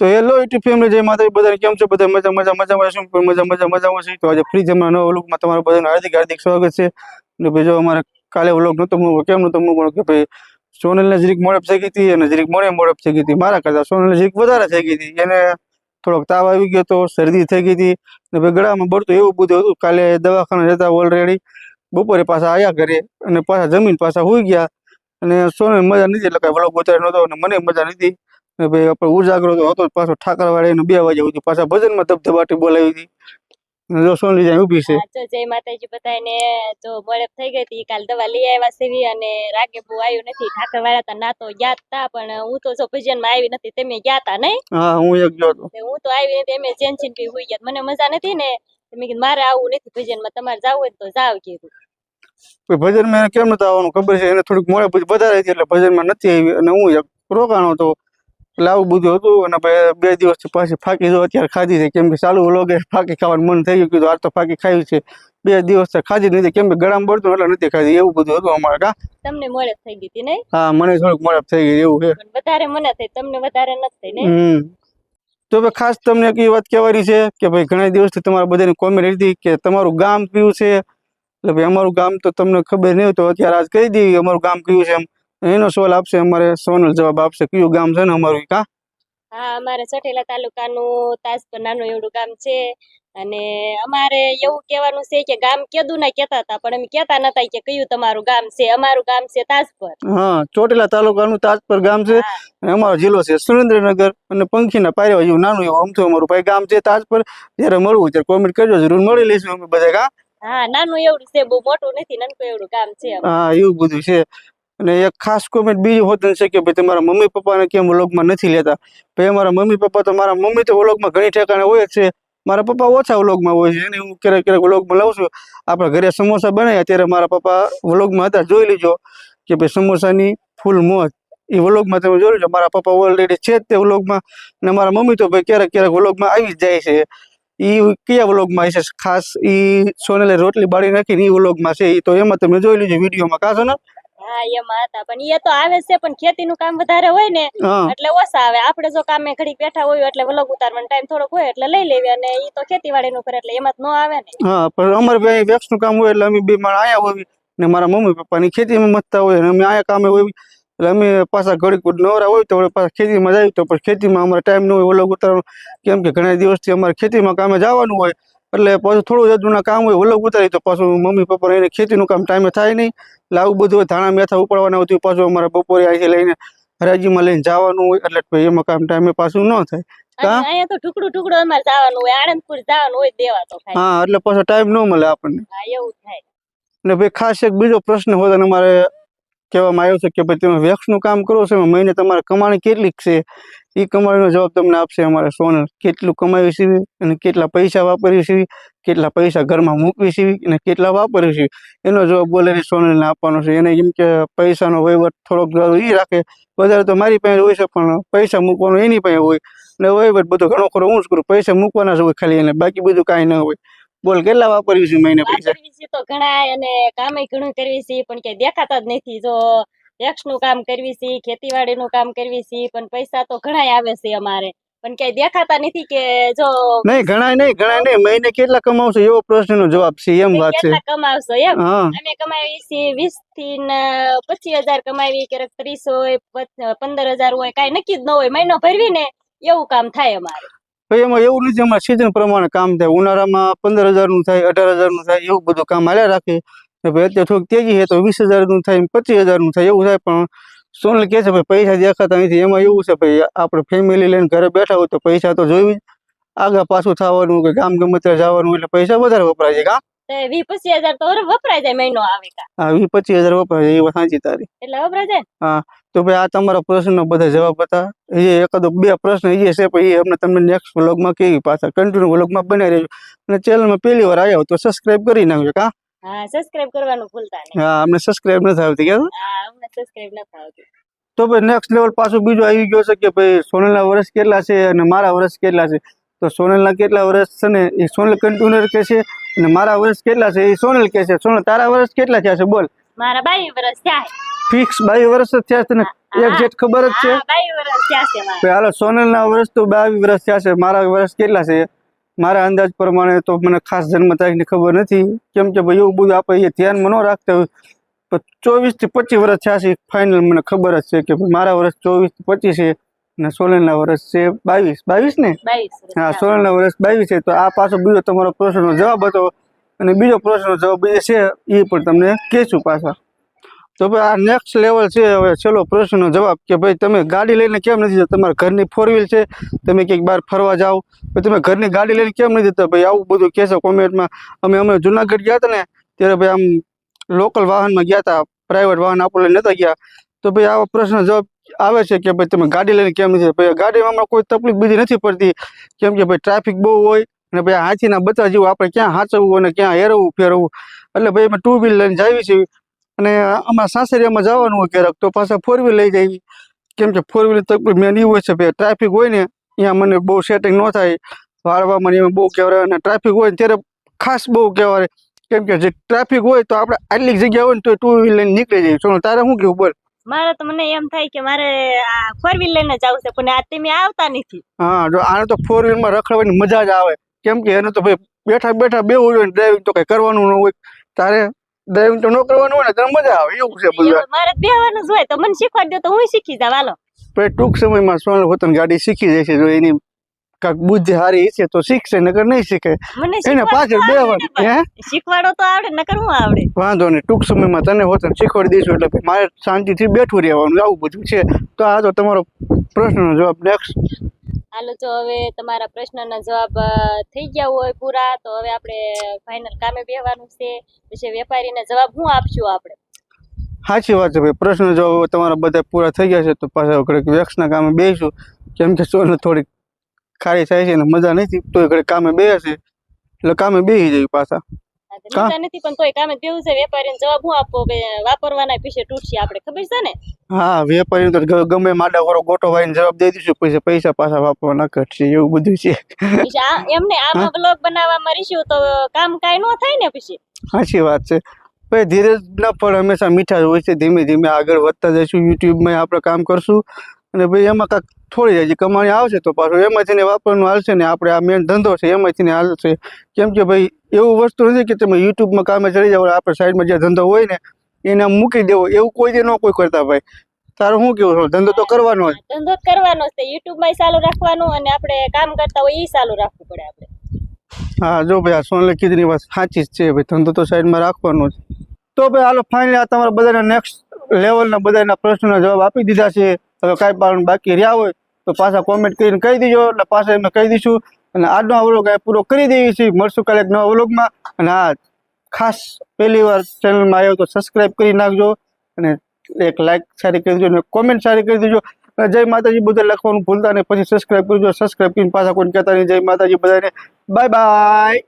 તો hello YouTube family જય માતા બધા કેમ છો? બધા મજા મજા મજા શું? પણ મજા મજા, મજામાં છે? તો આજે ફ્રી જમણા નવા વ્લોગમાં તમારું બધાનું હાર્દિક હાર્દિક સ્વાગત છે. અને ભાઈ, જો અમારે કાલે વ્લોગ નહોતો મૂકો કેમ નહોતો મૂકો કે ભાઈ, સોનલને જરીક મોડપ થઈ ગઈ હતી અને જરીક મોડે મોડપ થઈ ગઈ હતી. મારા કરતાં સોનલને જરીક વધારે થઈ ગઈ હતી. એને થોડોક તાવ આવી ગયો હતો, શરદી થઈ ગઈ હતી. અને ભાઈ, ગળામાં બળતું એવું બધું હતું. કાલે દવાખાને જતા ઓલરેડી બપોરે પાછા આવ્યા ઘરે અને પાછા જમીન પાછા હોઈ ગયા. અને સોનલ મજા નથી એટલે કાંઈ વ્લોગ ઉતાર્યો નહોતો અને મને મજા નથી ભાઈ આપણે ઉજાગરો તો હતો પાછો ઠાકરવાડી બે વાગે સુધી પાછા ભજનમાં ધબધબાટી બોલાવી હતી. જો સોનલી જાય ઊભી છે. હા, જય માતાજી બધાને જો મળપ થઈ ગઈ હતી કાલ દવા લઈ આવ્યા સેવી અને રાગે બહુ આવ્યું નથી. ઠાકર વાળા તા ના તો ગયા તા પણ હું તો જો ભજનમાં આવી નથી તમે ગયા તા નહીં? હા હું એક ગયો હતો. હું તો આવી નથી એમે ચેન પી હોઈ ગયા મને મજા નથી ને કીધું મારે આવું નથી ભજનમાં તમારે જાવ હોય તો જાવ કીધું. ભજનમાં કેમ નતું આવવાનું ખબર છે એને થોડીક મોડે વધારે હતી એટલે ભજનમાં નથી આવી અને હું એક રોકાણો હતો. એટલે આવું બધું હતું અને પછી બે દિવસથી પાછી ફાકી જો અત્યારે ખાધી છે. કેમ કે ચાલુ લોગે ફાકી ખાવાનું મન થઈ ગયું. કીધું આ તો ફાકી ખાવી છે. બે દિવસ ખાધી નથી. કેમ કે ગળામાં બળતું એટલે નથી ખાધી. એવું બધું હતું અમારે. કા? તમને મળપ થઈ ગઈ હતી નહીં? હા મને થોડુંક મોડપ થઈ ગઈ એવું છે. વધારે મને થઈ. તમને વધારે નથી થઈ નહીં? હમ. તો ભાઈ ખાસ તમને એક વાત કહેવાની છે કે ભાઈ ઘણા દિવસથી તમારા બધાની કોમેન્ટ હતી કે તમારું ગામ કયું છે? એટલે ભાઈ અમારું ગામ તો તમને ખબર નહીં તો અત્યારે આજ કહી દઈએ અમારું ગામ કયું છે એમ. એનો સવાલ આપશે અમારે સોનલ જવાબ આપશે. કયું ગામ છે ને અમારું કા? હા અમારે ચોટીલા તાલુકાનું તાજપર નાનું એવડું ગામ છે. અને અમારે એવું કહેવાનું છે કે ગામ કેદું ના કેતા હતા પણ અમે કેતા નતા કે કયું તમારું ગામ છે. અમારું ગામ છે તાજપર. હા ચોટીલા તાલુકાનું તાજપર ગામ છે. અને અમારો જિલ્લો છે સુરેન્દ્રનગર અને પંખીના પાયરા જેવું નાનું એવું અમથું અમારું ભાઈ ગામ છે તાજપર. જ્યારે મળવું ત્યારે કોમેન્ટ કરજો જરૂર મળી લઈશું અમે બધા હા નાનું એવડું છે બહુ મોટું નથી નાનકું એવડું ગામ છે હા એવું બધું છે. અને એક ખાસ કોમેન્ટ બીજી હોતી છે કે ભાઈ તમારા મમ્મી પપ્પાને કેમ વ્લોગમાં નથી લેતા? ભાઈ અમારા મમ્મી પપ્પા તો મારા મમ્મી તો વ્લોગમાં ઘણી ઠેકાણે હોય છે. મારા પપ્પા ઓછા વ્લોગમાં હોય છે. એને હું ક્યારેક ક્યારેક વ્લોગમાં લઉં છું. આપણા ઘરે સમોસા બનાવ્યા ત્યારે મારા પપ્પા વ્લોગમાં હતા, જોઈ લીજો કે ભાઈ સમોસાની ફૂલ મોજ. એ વ્લોગમાં તમે જોઈ લીજો, મારા પપ્પા ઓલરેડી છે તે વ્લોગમાં. અને મારા મમ્મી તો ભાઈ ક્યારેક ક્યારેક વ્લોગમાં આવી જ જાય છે. એ કયા વ્લોગમાં છે ખાસ એ સોનેલે રોટલી બાળી નાખીને એ વ્લોગમાં છે. એ તો એમાં તમે જોઈ લીજો, વિડીયોમાં કાશો ને? હા એમાં હતા પણ એ તો આવે છે પણ ખેતીનું કામ વધારે હોય ને એટલે ઓછા આવે. આપડે જો કામે ઘડી બેઠા હોય એટલે વલગ ઉતારવાનો ટાઈમ થોડોક હોય એટલે લઈ લેવી અને ઈ તો ખેતીવાડીનું કરે એટલે એમાં જ આવે ને. હા પણ અમારે ભાઈ વેક્સનું કામ હોય એટલે અમે બે માણસ આયા હોય ને મારા મમ્મી પપ્પાની ખેતીમાં મતતા હોય અમે આયા કામે હોય એટલે અમે પાછા ઘડીક નવરા હોય તો પાછા ખેતીમાં જાય તો પછી ખેતીમાં અમારે ટાઈમ ન હોય વલગ ઉતારવાનો. કેમ કે ઘણા દિવસથી અમારે ખેતીમાં કામે જવાનું હોય. એટલે પાછું થોડું જાજુના કામ હોય વ્લોગ ઉતારી તો પાછું મમ્મી પપ્પા એને ખેતીનું કામ ટાઈમે થાય નહીં. એટલે આવું બધું ધાણા મેથા ઉપાડવાના હોય પાછું અમારે બપોરે અહીંથી લઈને હરાજીમાં લઈને જવાનું હોય એટલે એમાં કામ ટાઈમે પાછું ન થાય? અહીંયા તો ટુકડું ટુકડું અમારે જવાનું હોય આણંદપુર જવાનું હોય દેવા તો હા એટલે પાછો ટાઈમ ન મળે આપણને. હા એવું થાય. ને ભાઈ ખાસ એક બીજો પ્રશ્ન હોય અને મારે કહેવામાં આવ્યો છે કે ભાઈ તમે વેક્સનું કામ કરો છો મહિને તમારે કમાણી કેટલીક છે? એ કમાણીનો જવાબ તમને આપશે અમારે સોનલ. કેટલું કમાવી છે અને કેટલા પૈસા વાપરી છે કેટલા પૈસા ઘરમાં મૂકવી છે અને કેટલા વાપર્યું છે એનો જવાબ બોલે સોનલને આપવાનો છે. એને એમ કે પૈસાનો વહીવટ થોડોક એ રાખે. વધારે તો મારી પાસે હોય છે, પણ પૈસા મૂકવાનો એની પાસે હોય. અને વહીવટ બધો ઘણો ખરો, હું જ કરું. પૈસા મૂકવાના જ હોય ખાલી એને. બાકી બધું કાંઈ ન હોય. બોલ, કેટલા વાપર્યું છે મહિને પૈસા? તો ઘણા અને કામે ઘણું કરવી છે પણ ક્યાંય દેખાતા જ નથી. જો ટેક્સનું કામ કરવી છે ખેતીવાડી નું કામ કરવી છીએ પણ પૈસા તો ઘણા આવે છે અમારે. પણ ક્યાંય દેખાતા નથી કે જો નહીં ઘણા નહીં ઘણા નહીં. મહિને કેટલા કમાવશો એવો પ્રશ્નનો જવાબ છે એમ વાત છે. કેટલા કમાવશો એમ? અમે કમાવી છીએ વીસથી પચીસ હજાર કમાવી ક્યારેક ત્રીસ હોય પંદર હજાર હોય કાંઈ નક્કી જ ન હોય. મહિનો ભરવી ને એવું કામ થાય અમારે. ભાઈ એમાં એવું નથી અમારે સિઝન પ્રમાણે કામ થાય. ઉનાળામાં પંદર હજારનું થાય અઢાર હજારનું થાય એવું બધું કામ હાલ્યા રાખે. ને ભાઈ અત્યારે થોડીક તેજી છે તો વીસ હજારનું થાય પચીસ હજારનું થાય એવું થાય પણ સોનલ કહે છે ભાઈ પૈસા દેખાતા અહીંથી એમાં એવું છે ભાઈ આપણે ફેમિલી લઈને ઘરે બેઠા હોય તો પૈસા તો જોઈ જ આગળ પાછું થવાનું કે ગામ ગમે ત્યાં જવાનું એટલે પૈસા વધારે વપરાય છે કા? વી પચીસ હજાર તો વપરાય જાય મહિનો આવે હા વી પચીસ હજાર વપરાય છે એ વાત સાચી તારી. એટલે વપરાય જાય ને. તો ભાઈ આ તમારા પ્રશ્નનો બધા જવાબ હતા. એ એકાદો બે પ્રશ્ન એ છે પછી અમને તમને નેક્સ્ટ વ્લોગમાં કેવી પાછા કન્ટિન્યુ વ્લોગમાં બનાવી રહેજો અને ચેનલમાં પહેલી વાર આવ્યા તો સબસ્ક્રાઇબ કરી નાખજો કા? હા સબસ્ક્રાઇબ કરવાનું ભૂલતા નહીં. હા અમને સબસ્ક્રાઇબ નથી આવતી કે હા અમને સબસ્ક્રાઇબ નથી આવતું. તો ભાઈ નેક્સ્ટ લેવલ પાછું બીજું આવી ગયો છે કે ભાઈ સોનલના વર્ષ કેટલા છે અને મારા વર્ષ કેટલા છે? તો સોનલના કેટલા વર્ષ છે ને એ સોનલ કન્ટ્યુનર કે છે અને મારા વર્ષ કેટલા છે એ સોનલ કે છે. સોનલ તારા વર્ષ કેટલા થયા છે બોલ. મારા બાવી વર્ષ થયા છે. ફિક્સ બાવીસ વર્ષ જ થયા છે ને. એક્ઝેક્ટ ખબર જ છે? હાલો સોનલના વર્ષ તો બાવીસ વર્ષ થયા છે મારા વર્ષ કેટલા છે? મારા અંદાજ પ્રમાણે તો મને ખાસ જન્મ તારીખની ખબર નથી. કેમ કે ભાઈ એવું બધું આપણે ધ્યાનમાં ન રાખતા હોય. ચોવીસથી પચીસ વર્ષ થયા છે ફાઇનલ મને ખબર જ છે કે ભાઈ મારા વર્ષ ચોવીસથી પચીસ છે અને સોનલના વર્ષ છે બાવીસ. બાવીસ ને? હા. સોનલના વર્ષ બાવીસ છે. તો આ પાછો બીજો તમારો પ્રશ્નનો જવાબ હતો અને બીજો પ્રશ્નનો જવાબ એ છે એ પણ તમને કહેશું પાછા. તો ભાઈ આ નેક્સ્ટ લેવલ છે, હવે છેલ્લો પ્રશ્નનો જવાબ કે ભાઈ તમે ગાડી લઈને કેમ નથી જતા? તમારા ઘરની ફોર વ્હીલ છે, તમે ક્યાંક બહાર ફરવા જાઓ ભાઈ તમે ઘરની ગાડી લઈને કેમ નથી જતા? ભાઈ આવું બધું કહેશો કોમેન્ટમાં. અમે અમે જુનાગઢ ગયા હતા ને, ત્યારે ભાઈ આમ લોકલ વાહનમાં ગયા હતા પ્રાઇવેટ વાહન આપણે લઈને નતા ગયા. તો ભાઈ આવા પ્રશ્ન જવાબ આવે છે કે ભાઈ તમે ગાડી લઈને કેમ નથી ભાઈ ગાડીમાં કોઈ તકલીફ બીજી નથી પડતી. કેમ કે ભાઈ ટ્રાફિક બહુ હોય અને ભાઈ હાથીના બચ્ચા જેવું આપણે ક્યાં હાચવવું અને ક્યાં હેરવું, ફેરવવું? એટલે ભાઈ અમે ટુ વ્હીલ લઈને જાવી છીએ. અને અમારા સાસરિયામાં જવાનું હોય ક્યારેક તો પાછા ફોર વ્હીલ લઈ જઈએ કેમ કે ફોર વ્હીલ તકલીફ મેન એવું હોય છે ભાઈ ટ્રાફિક હોય ને અહીંયા મને બહુ સેટિંગ ન થાય. વાળવામાં એમાં બહુ કહેવાય અને ટ્રાફિક હોય ને ત્યારે ખાસ બહુ કહેવાય. કેમ કે જે ટ્રાફિક હોય તો આપણે આટલી જગ્યા હોય ને તો ટુ વ્હીલ લઈને નીકળી જઈએ સોનલ તારે શું કેવું બોલ. મારે તો મને એમ થાય કે મારે ફોર વ્હીલ લઈને જવું છે પણ આ તમે આવતા નથી. હા જો આને તો ફોર વ્હીલમાં રખડવાની મજા જ આવે. કેમ કે એને તો ભાઈ બેઠા બેઠા બેવું હોય ડ્રાઇવિંગ તો કઈ કરવાનું ન હોય. તારે ડ્રાઇવિંગ તો ન કરવાનું હોય ને તને મજા આવે. એવું છે બધું. મારે બેહવાનું જ હોય તો મને શીખવાડી દો તો હું શીખી જાવ હાલો. પછી ટૂંક સમયમાં સોનલ પોતાની ગાડી શીખી જશે જો એની કાક બુદ્ધિ સારી છે તો શીખશે નકર નહીં શીખે. એને પાછળ તો હે? શીખવાડો તો આવડે નકર હું આવડે? વાંધો નહીં ટૂંક સમયમાં તને હોતન શીખવાડી દઈશું એટલે મારે શાંતિથી બેઠું રહેવાનું આવું બધું છે. તો આ તો તમારો પ્રશ્નનો જવાબ નેક્સ્ટ હાલો, જો હવે તમારા પ્રશ્નના જવાબ થઈ ગયા હોય પૂરા, તો હવે આપણે ફાઇનલ કામે બેહવાનું છે. પછી વેપારીને જવાબ હું આપશું આપણે? સાચી વાત છે ભાઈ. પ્રશ્ન જો તમારા બધા પૂરા થઈ ગયા છે, તો પાછા ઘડીક વેક્સના કામે બેસીશું કેમ કે સોને થોડીક ખારી થાય છે અને મજા નથી, તો ઘડીક કામે બેસે. એટલે કામે બેસી જઈએ પાછા. મજા નથી પણ તોય કામે બેવું છે વેપારીને જવાબ હું આપવો? હવે વાપરવાના પીછે તૂટશે આપણે ખબર છે ને? હા વેપારી તો ગમે માડા વાળો ગોટો વાળીને જવાબ દઈ દઈશું પછી પૈસા પાછા વાપરવાના ઘટશે એવું બધું છે. એમને આમાં બ્લોગ બનાવવામાં રહીશું તો કામ કાંઈ ન થાય ને પછી? સાચી વાત છે. ભાઈ ધીરજ ના ફળ હંમેશા મીઠા જ હોય છે ધીમે ધીમે આગળ વધતા જઈશું યુટ્યુબમાં આપણે કામ કરશું. અને ભાઈ એમાં કાંઈક થોડી હજી કમાણી આવશે તો પાછું એમાંથી ને વાપરવાનું હાલશે ને આપણે આ મેન ધંધો છે એમાંથી ને હાલશે. કેમ કે ભાઈ એવું વસ્તુ નથી કે તમે યુટ્યુબમાં કામે ચડી જાવ આપણે સાઈડમાં જે ધંધો હોય ને એને મૂકી દેવો. એવું કોઈ દે ન કોઈ કરતા ભાઈ. તારું શું કેવું છે? ધંધો તો કરવાનો જ. ધંધો કરવાનો છે. યુટ્યુબમાં ચાલુ રાખવાનું અને આપણે કામ કરતા હોય એ ચાલુ રાખવું પડે આપણે. હા જો ભાઈ આ સોનલે કીધીની વાત સાચી જ છે ભાઈ. ધંધો તો સાઈડમાં રાખવાનો જ. તો ભાઈ હાલો ફાઇનલી આ તમારા બધાના નેક્સ્ટ લેવલના બધાના પ્રશ્નોના જવાબ આપી દીધા છે. હવે કાંઈ પણ બાકી રહ્યા હોય. તો પાછા કોમેન્ટ કરીને કહી દીજો એટલે પાછા એમને કહી દઈશું. અને આજનો અવલોક પૂરો કરી દઈએ છીએ. મળશું કાલે નવા અવલોકમાં અને આ ખાસ પહેલી વાર ચેનલમાં આવ્યો તો સબસ્ક્રાઈબ કરી નાખજો. અને એક લાઈક સારી કરી દેજો અને કોમેન્ટ સારી કરી દેજો. અને જય માતાજી બધા લખવાનું ભૂલતા નહીં. પછી સબસ્ક્રાઈબ કરજો. સબસ્ક્રાઈબ કરીને પાછા કોઈને કહેતા નહીં. જય માતાજી બધાને. Bye bye